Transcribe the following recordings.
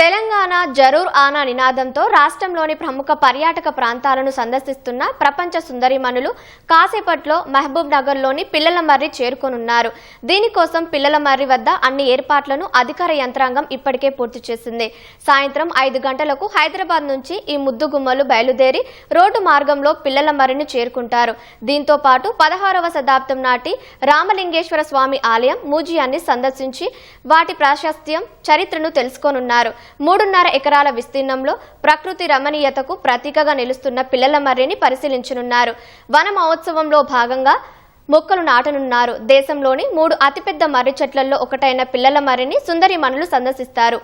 తెలంగాణ జరూర్ ఆనా నినాదంతో రాష్ట్రంలోని ప్రముఖ పర్యాటక ప్రాంతాలను సందర్శిస్తున్న ప్రపంచ సుందరిమణులు కాసేపట్లో మహబూబ్ నగర్లోని పిల్లల మర్రి చేరుకోనున్నారు. దీనికోసం పిల్లల మర్రి వద్ద అన్ని ఏర్పాట్లను అధికార యంత్రాంగం ఇప్పటికే పూర్తి చేసింది. సాయంత్రం ఐదు గంటలకు హైదరాబాద్ నుంచి ఈ ముద్దుగుమ్మలు బయలుదేరి రోడ్డు మార్గంలో పిల్లల మర్రిని చేరుకుంటారు. దీంతో పాటు పదహారవ శతాబ్దం నాటి రామలింగేశ్వర స్వామి ఆలయం మూజియాన్ని సందర్శించి వాటి ప్రాశస్త్యం చరిత్రను తెలుసుకోనున్నారు. మూడున్నర ఎకరాల విస్తీర్ణంలో ప్రకృతి రమణీయతకు ప్రతీకగా నిలుస్తున్న పిల్లల మర్రిని పరిశీలించనున్నారు. వన మహోత్సవంలో భాగంగా మొక్కలు నాటనున్నారు. దేశంలోని మూడు అతిపెద్ద మర్రి చెట్లలో ఒకటైన పిల్లల మర్రిని సుందరి మనులు సందర్శిస్తారు.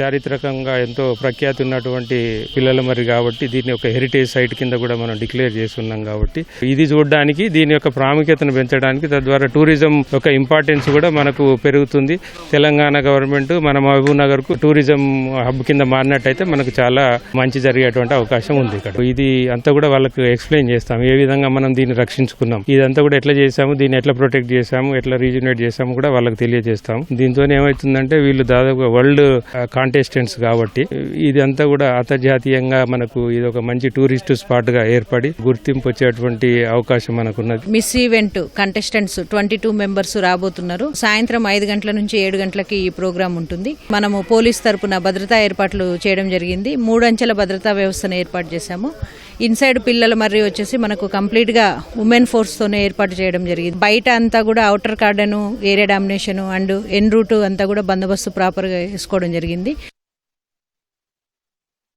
చారిత్రకంగా ఎంతో ప్రఖ్యాతి ఉన్నటువంటి పిల్లల మరి కాబట్టి దీన్ని ఒక హెరిటేజ్ సైట్ కింద కూడా మనం డిక్లేర్ చేస్తున్నాం కాబట్టి ఇది చూడడానికి దీని యొక్క ప్రాముఖ్యతను పెంచడానికి తద్వారా టూరిజం యొక్క ఇంపార్టెన్స్ కూడా మనకు పెరుగుతుంది. తెలంగాణ గవర్నమెంట్ మన మహబూబ్ నగర్కు టూరిజం హబ్ కింద మారినట్టయితే మనకు చాలా మంచి జరిగేటువంటి అవకాశం ఉంది ఇక్కడ. ఇది అంతా కూడా వాళ్ళకు ఎక్స్ప్లెయిన్ చేస్తాం ఏ విధంగా మనం దీన్ని రక్షించుకున్నాం. ఇదంతా కూడా ఎట్లా చేసాము దీన్ని ఎట్లా ప్రొటెక్ట్ చేసాము ఎట్లా రీజనేట్ చేసాము కూడా వాళ్ళకి తెలియజేస్తాం. దీంతో ఏమవుతుందంటే వీళ్ళు దాదాపు వరల్డ్ కాంటెస్టెంట్స్ కాబట్టి ఇదంతా కూడా అంతర్జాతీయంగా మనకు ఇది ఒక మంచి టూరిస్ట్ స్పాట్గా ఏర్పడి గుర్తింపు వచ్చేటువంటి అవకాశం మనకున్నది. Miss event contestants twenty two members రాబోతున్నారు. సాయంత్రం ఐదు గంటల నుంచి ఏడు గంటలకి ఈ ప్రోగ్రాం ఉంటుంది. మనము పోలీస్ తరపున భద్రతా ఏర్పాట్లు చేయడం జరిగింది. మూడంచెల భద్రతా వ్యవస్థను ఏర్పాటు చేశాము. ఇన్సైడ్ పిల్లల మర్రి వచ్చేసి మనకు కంప్లీట్గా ఉమెన్ ఫోర్స్ తోనే ఏర్పాటు చేయడం జరిగింది. బయట అంతా కూడా outer garden area domination and en route అంతా కూడా బందోబస్తు ప్రాపర్గా వేసుకోవడం జరిగింది.